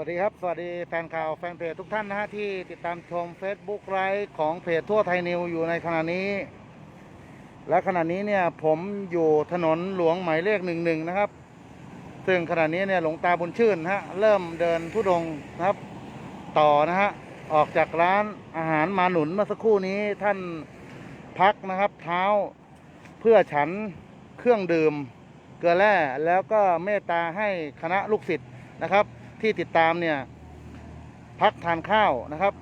วัสดีครับ สวัสดีแฟนข่าวแฟนเพจทุกท่านนะฮะที่ติดตามชม Facebook ไลฟ์ของเพจทั่วไทยนิวอยู่ในขณะนี้ และขณะนี้เนี่ยผมอยู่ถนนหลวงหมายเลขหนึ่งหนึ่งนะครับ ซึ่งขณะนี้เนี่ยหลวงตาบุญชื่นนะฮะเริ่มเดินทุดงนะครับ ต่อนะฮะออกจากร้านอาหารมาหนุนเมื่อสักครู่นี้ท่านพักนะครับ เท้าเพื่อฉันเครื่องดื่ม เกลือแร่แล้วก็เมตตาให้คณะลูกศิษย์นะครับ ที่ติดตามเนี่ย พักทานข้าวนะครับ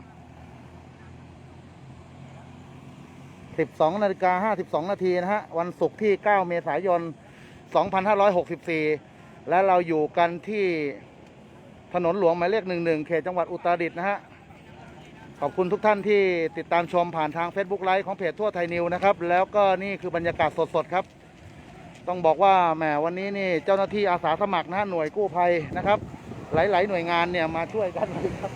12นาฬิกา52 นาทีนะฮะ วันศุกร์ที่ 9 เมษายน 2564 และเราอยู่กันที่ถนนหลวงหมายเลข11 เขตจังหวัดอุตรดิตถ์นะฮะขอบคุณทุกท่านที่ติดตามชมผ่านทาง Facebook ไลฟ์ของเพจทั่วไทยนิวนะครับ แล้วก็นี่คือบรรยากาศสดๆครับ ต้องบอกว่าแหมวันนี้นี่เจ้าหน้าที่อาสาสมัครนะหน่วยกู้ภัยนะครับ หลาย ๆ หน่วยงานเนี่ยมาช่วยกันเลยครับ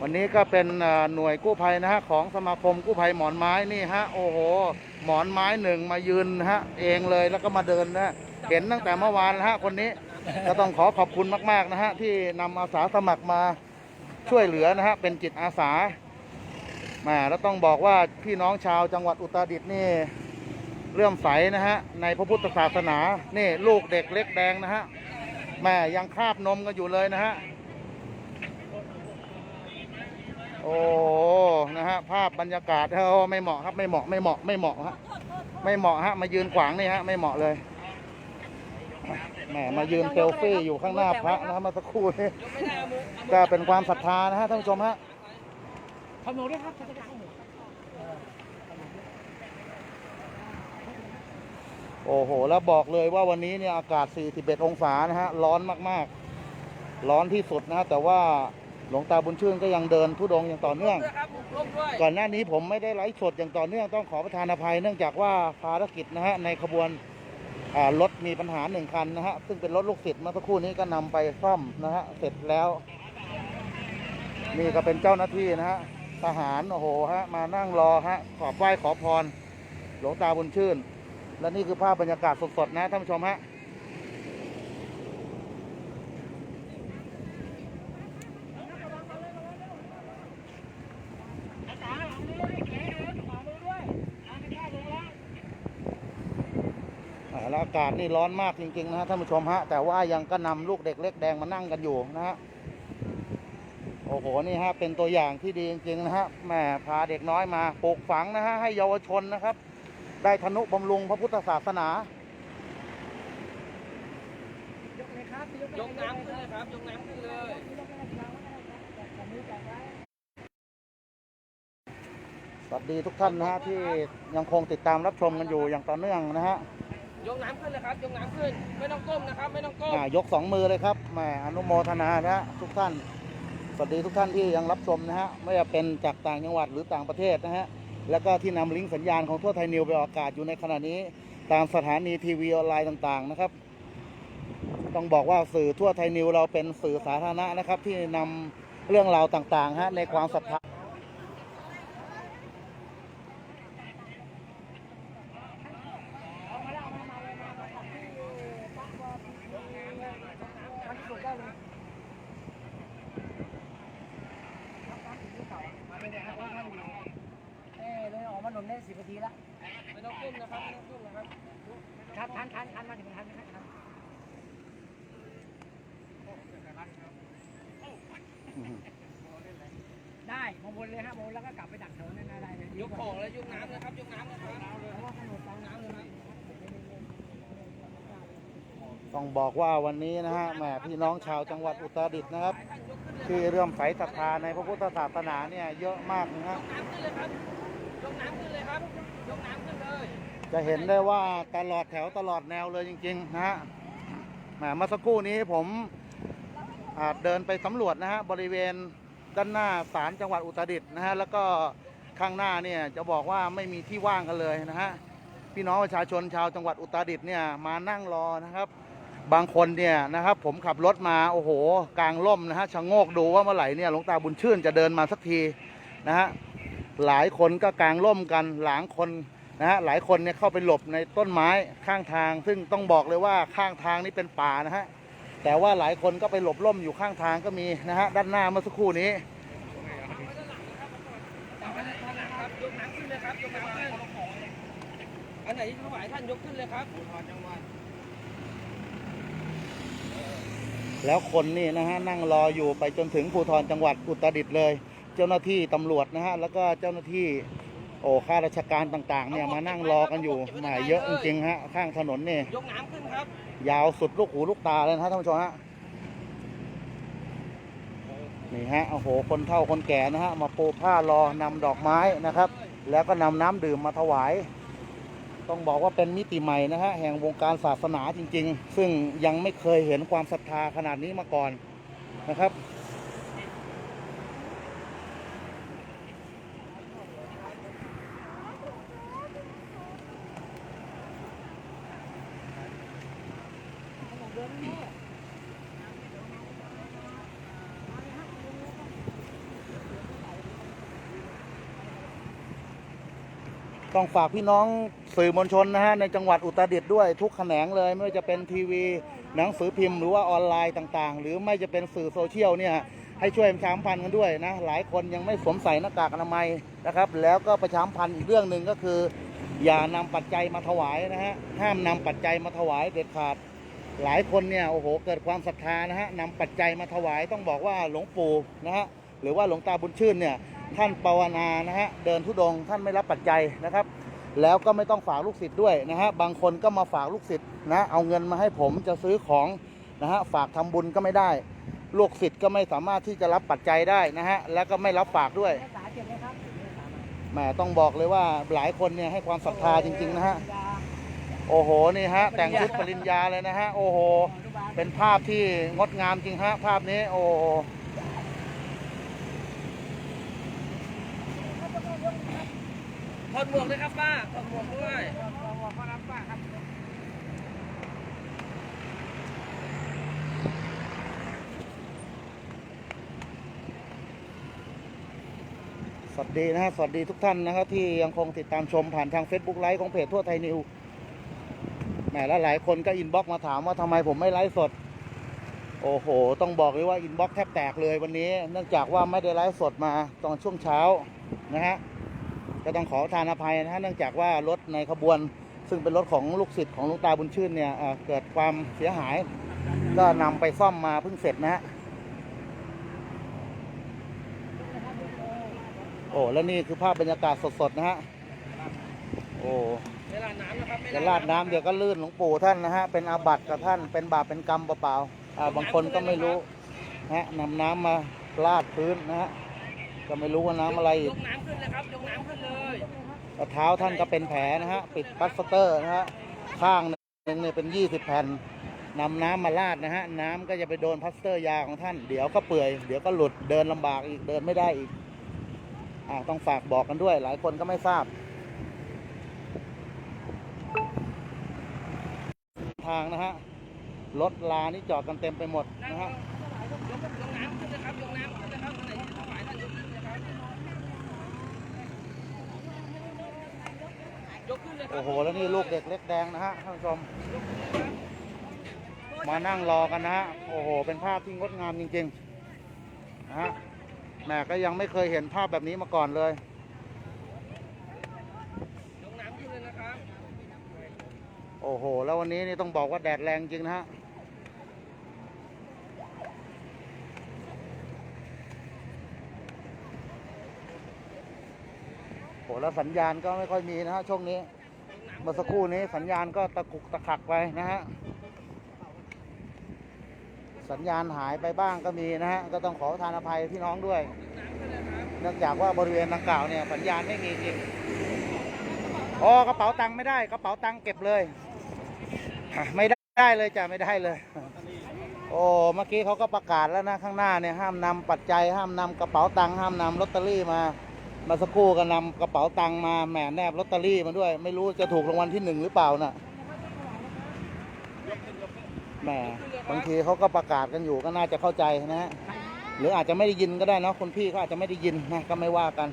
วันนี้ก็เป็นหน่วยกู้ภัยนะฮะของสมาคมกู้ภัยหมอนไม้นี่ฮะโอ้โห หมอนไม้หนึ่งมายืนฮะเองเลยแล้วก็มาเดินนะเห็นตั้งแต่เมื่อวานนะฮะคนนี้ก็ต้องขอขอบคุณมาก ๆ นะฮะที่นำอาสาสมัครมาช่วยเหลือนะฮะเป็นจิตอาสามาแล้วต้องบอกว่าพี่น้องชาวจังหวัดอุตรดิตถ์นี่ เลื่อมใสนะฮะในพระพุทธศาสนา นี่ลูกเด็กเล็กแดงนะฮะแม่ยังคาบนมกันอยู่เลยนะฮะ โอ้นะฮะภาพบรรยากาศเออไม่เหมาะครับไม่เหมาะไม่เหมาะไม่เหมาะฮะไม่เหมาะฮะมายืนขวางนี่ฮะไม่เหมาะเลยแหมมายืนเซลฟี่อยู่ข้างหน้าพระนะครับเมาสักครู่นี้ก็เป็นความศรัทธานะฮะท่านผู้ชมฮะขโมยด้วยครับเขาจะได้ข้าวหมู โอ้โห แล้วบอกเลยว่าวันนี้เนี่ยอากาศ 41 องศานะฮะ ร้อนมากๆ ร้อนที่สุดนะฮะ แต่ว่าหลวงตาบุญชื่นก็ยังเดินทุดงค์อย่างต่อเนื่อง ครับร่มด้วยก่อนหน้านี้ผมไม่ได้ไลฟ์สดอย่างต่อเนื่องต้องขอประทานอภัยเนื่องจากว่าภารกิจนะฮะในขบวนอ่ารถมีปัญหาหนึ่งคันนะฮะ ซึ่งเป็นรถลูกศิษย์เมื่อสักครู่นี้ก็นำไปซ่อมนะฮะ เสร็จแล้ว นี่ก็เป็นเจ้าหน้าที่นะฮะทหารโอ้โหฮะมานั่งรอฮะขอบไหว้ขอพร หลวงตาบุญชื่น และนี่คือภาพบรรยากาศสดๆนะท่านผู้ชมฮะอ่าแล้วอากาศนี่ร้อนมากจริงๆนะฮะท่านผู้ชมฮะ แต่ว่ายังก็นำลูกเด็กเล็กแดงมานั่งกันอยู่นะฮะโอ้โหนี่ฮะเป็นตัวอย่างที่ดีจริงๆนะฮะแม่พาเด็กน้อยมาปลูกฝังนะฮะให้เยาวชนนะครับ ได้ทนุบำรุงพระพุทธศาสนา ยกเลยครับยกน้ำขึ้นเลยครับ ยกน้ำขึ้นเลย สวัสดีทุกท่านนะฮะที่ยังคงติดตามรับชมกันอยู่อย่างต่อเนื่องนะฮะยกน้ำขึ้นเลยครับ ยกน้ำขึ้น ไม่ต้องก้มนะครับ ไม่ต้องก้มอ่ายกสองมือเลยครับแหมอนุโมทนานะฮะทุกท่าน สวัสดีทุกท่านที่ยังรับชมนะฮะไม่ว่าเป็นจากต่างจังหวัดหรือต่างประเทศนะฮะ แล้วก็ที่นำลิงก์สัญญาณของทั่วไทยนิวไปออกอากาศอยู่ในขณะนี้ ตามสถานีทีวีออนไลน์ต่างๆนะครับ ต้องบอกว่าสื่อทั่วไทยนิวเราเป็นสื่อสาธารณะนะครับ ที่นำเรื่องราวต่างๆฮะในความศรัทธา มันสุดได้เลยเอ้เลยออกมาหนุน ได้สิบนาทีแล้วไม่ต้องก้มนะครับไม่ต้องก้มนะครับทันทันทันทันมาถึงทันไหมทันได้มาวนเลยฮะวนแล้วก็กลับไปดักแถวนั้นได้เลยยกของแล้วยกน้ำนะครับยกน้ำนะครับเพราะว่าถนนตามน้ำเลยนะต้องบอกว่าวันนี้นะฮะแหมพี่น้องชาวจังหวัดอุตรดิตถ์นะครับ ที่เรื่อมใสศรัทธาในพระพุทธศาสนาเนี่ยเยอะมากนะฮะยก น้ำขึ้นเลยครับยกน้ำขึ้นเลย จะเห็นได้ว่าตลอดแถวตลอดแนวเลยจริง ๆ นะฮะแหมเมื่อสักครู่นี้ผมอ่าเดินไปสำรวจนะฮะบริเวณด้านหน้าศาลจังหวัดอุตรดิตถ์นะฮะแล้วก็ข้างหน้าเนี่ยจะบอกว่าไม่มีที่ว่างกันเลยนะฮะพี่น้องประชาชนชาวจังหวัดอุตรดิตถ์เนี่ยมานั่งรอนะครับ บางคนเนี่ยนะครับ ผมขับรถมาโอ้โห กลางร่มนะฮะชะโงกดูว่าเมื่อไหร่เนี่ยหลวงตาบุญชื่นจะเดินมาสักทีนะฮะ หลายคนก็กลางร่มกันหลายคนนะฮะหลายคนเนี่ยเข้าไปหลบในต้นไม้ข้างทาง ซึ่งต้องบอกเลยว่าข้างทางนี่เป็นป่านะฮะแต่ว่าหลายคนก็ไปหลบร่มอยู่ข้างทางก็มีนะฮะด้านหน้าเมื่อสักครู่นี้เอาไปด้านหลังครับยกน้ำขึ้นเลยครับยกน้ำขึ้นอันไหนที่ถวายท่านยกขึ้นเลยครับแล้วคนนี่นะฮะนั่งรออยู่ไปจนถึงภูธรจังหวัดอุตรดิตถ์เลยเจ้าหน้าที่ตำรวจนะฮะแล้วก็เจ้าหน้าที่โอ้ข้าราชการต่างๆเนี่ยมานั่งรอกันอยู่แหมเยอะจริงๆฮะข้างถนนนี่ยกน้ำขึ้นครับ ยาวสุดลูกหูลูกตาเลยนะฮะท่านผู้ชมฮะนี่ฮะโอ้โหคนเฒ่าคนแก่นะฮะมาปูผ้ารอนำดอกไม้นะครับ แล้วก็นำน้ำดื่มมาถวาย ต้องบอกว่าเป็นมิติใหม่นะฮะแห่งวงการศาสนาจริง ๆ ซึ่งยังไม่เคยเห็นความศรัทธาขนาดนี้มาก่อนนะครับ ต้องฝากพี่น้องสื่อมวลชนนะฮะในจังหวัดอุตรดิตถ์ด้วยทุกแขนงเลยไม่ว่าจะเป็นทีวี หนังสือพิมพ์หรือว่าออนไลน์ต่างๆ หรือไม่จะเป็นสื่อโซเชียลเนี่ยให้ช่วยประชาสัมพันธ์กันด้วยนะหลายคนยังไม่สวมใส่หน้ากากอนามัยนะครับ แล้วก็ประชาสัมพันธ์อีกเรื่องหนึ่งก็คือ อย่านำปัจจัยมาถวายนะฮะห้ามนำปัจจัยมาถวายเด็ดขาด หลายคนเนี่ยโอ้โหเกิดความศรัทธานะฮะนำปัจจัยมาถวายต้องบอกว่าหลวงปู่นะฮะหรือว่าหลวงตาบุญชื่นเนี่ยท่านภาวนานะฮะเดินทุดงค์ท่านไม่รับปัจจัยนะครับ แล้วก็ไม่ต้องฝากลูกศิษย์ด้วยนะฮะบางคนก็มาฝากลูกศิษย์นะเอาเงินมาให้ผมจะซื้อของนะฮะฝากทำบุญก็ไม่ได้ ลูกศิษย์ก็ไม่สามารถที่จะรับปัจจัยได้นะฮะแล้วก็ไม่รับฝากด้วยเมษาเจ็บไหมครับเมษามาแหมต้องบอกเลยว่าหลายคนเนี่ยให้ความศรัทธาจริงๆนะฮะ โอ้โหนี่ฮะแต่งชุดปริญญาเลยนะฮะโอ้โห เป็นภาพที่งดงามจริงฮะภาพนี้โอ้โหถอดหมวกเลยครับป้าถอดหมวกด้วยสวัสดีนะฮะสวัสดีทุกท่านนะครับที่ยังคงติดตามชมผ่านทาง Facebook ไลฟ์ของเพจทั่วไทยนิว แหมแล้วหลายคนก็อินบ็อกมาถามว่าทำไมผมไม่ไลฟ์สด โอ้โห ต้องบอกเลยว่าอินบ็อกแทบแตกเลยวันนี้ เนื่องจากว่าไม่ได้ไลฟ์สดมาตอนช่วงเช้านะฮะก็ต้องขอทานอภัยนะฮะเนื่องจากว่ารถในขบวน ซึ่งเป็นรถของลูกศิษย์ของลุงตาบุญชื่นเนี่ยเเกิดความเสียหาย ก็นำไปซ่อมมาเพิ่งเสร็จนะฮะโอ้แล้วนี่คือภาพบรรยากาศสดๆนะฮะโอ้ เวลาน้ำนะครับไม่จะลาดน้ำเดี๋ยวก็ลื่นหลวงปู่ท่านนะฮะ เป็นอาบัติกับท่าน เป็นบาปเป็นกรรมเปล่าๆอ่าบางคนก็ไม่รู้นะฮะนำน้ำมาลาดพื้นนะฮะ ก็ไม่รู้ว่าน้ำอะไรยอีกกน้ำขึ้นเลยครับยกน้ำขึ้นเลยแล้วเท้าท่านก็เป็นแผลนะฮะ ปิดพลาสเตอร์นะฮะ ข้างหนึงเนี่ยเป็น20แผ่นนำน้ำมาลาดนะฮะ น้ำก็จะไปโดนพลาสเตอร์ยาของท่าน เดี๋ยวก็เปื่อย เดี๋ยวก็หลุด เดินลำบากอีก เดินไม่ได้อีก อ่าต้องฝากบอกกันด้วย หลายคนก็ไม่ทราบ ทางนะฮะ รถลานี่จอดกันเต็มไปหมดนะฮะโอ้โห แล้วนี่ลูกเด็กเล็กแดงนะฮะท่านผู้ชม มานั่งรอกันนะฮะ โอ้โห เป็นภาพที่งดงามจริงๆนะฮะแหม่ก็ยังไม่เคยเห็นภาพแบบนี้มาก่อนเลยกน้ำขึ้นเลยนะครับ โอ้โห แล้ววันนี้นี่ต้องบอกว่าแดดแรงจริงนะฮะ โอ้แล้วสัญญาณก็ไม่ค่อยมีนะฮะช่วงนี้เมื่อสักครู่นี้สัญญาณก็ตะกุกตะขักไปนะฮะ สัญญาณหายไปบ้างก็มีนะฮะ ก็ต้องขอทานอภัยพี่น้องด้วย เนื่องจากว่าบริเวณดังกล่าวเนี่ยสัญญาณไม่มีจริงอ๋อกระเป๋าตังค์ไม่ได้กระเป๋าตังค์เก็บเลย ไม่ได้เลยจ้ะไม่ได้เลย โอ้เมื่อกี้เขาก็ประกาศแล้วนะข้างหน้าเนี่ยห้ามนำปัจจัยห้ามนำกระเป๋าตังค์ห้ามนำลอตเตอรี่มามาสักครู่ก็นำกระเป๋าตังค์มาแหมแนบลอตเตอรี่มาด้วย ไม่รู้จะถูกรางวัลที่หนึ่งหรือเปล่าน่ะแหมบางทีเขาก็ประกาศกันอยู่ก็น่าจะเข้าใจนะฮะหรืออาจจะไม่ได้ยินก็ได้เนาะคนพี่เขาอาจจะไม่ได้ยินนะก็ไม่ว่ากัน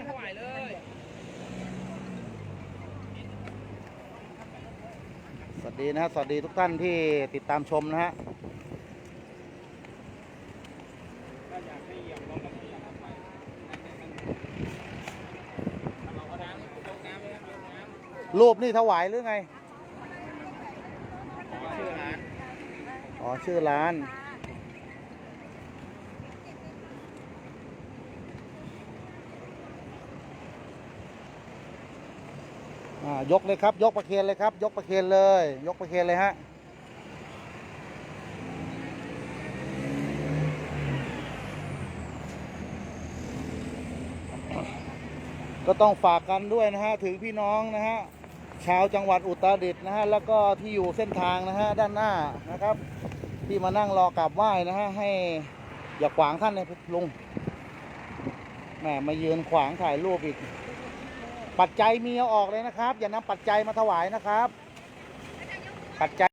ำถวายเลย ส วัสดีนะฮะสวัสดีทุกท่านที่ติดตามชมนะฮะถ้าอยากให้เหยียบลงแล้วก็อยากเอาไปเอาน้ำยกน้ำเลยครับรูปนี่ถวายหรือไงขอชื่อร้านอ๋อ ชื่อร้าน ยกเลยครับ ยกประเคนเลยครับ ยกประเคนเลย ยกประเคนเลยฮะก็ต้องฝากกันด้วยนะฮะถึงพี่น้องนะฮะชาวจังหวัดอุตรดิตถ์นะฮะแล้วก็ที่อยู่เส้นทางนะฮะด้านหน้านะครับ ที่มานั่งรอกราบไหว้นะฮะให้อย่าขวางท่านเลยลุงแหมมายืนขวางถ่ายรูปอีก ปัจจัยมีเอาออกเลยนะครับ อย่านำปัจจัยมาถวายนะครับ ปัจจัย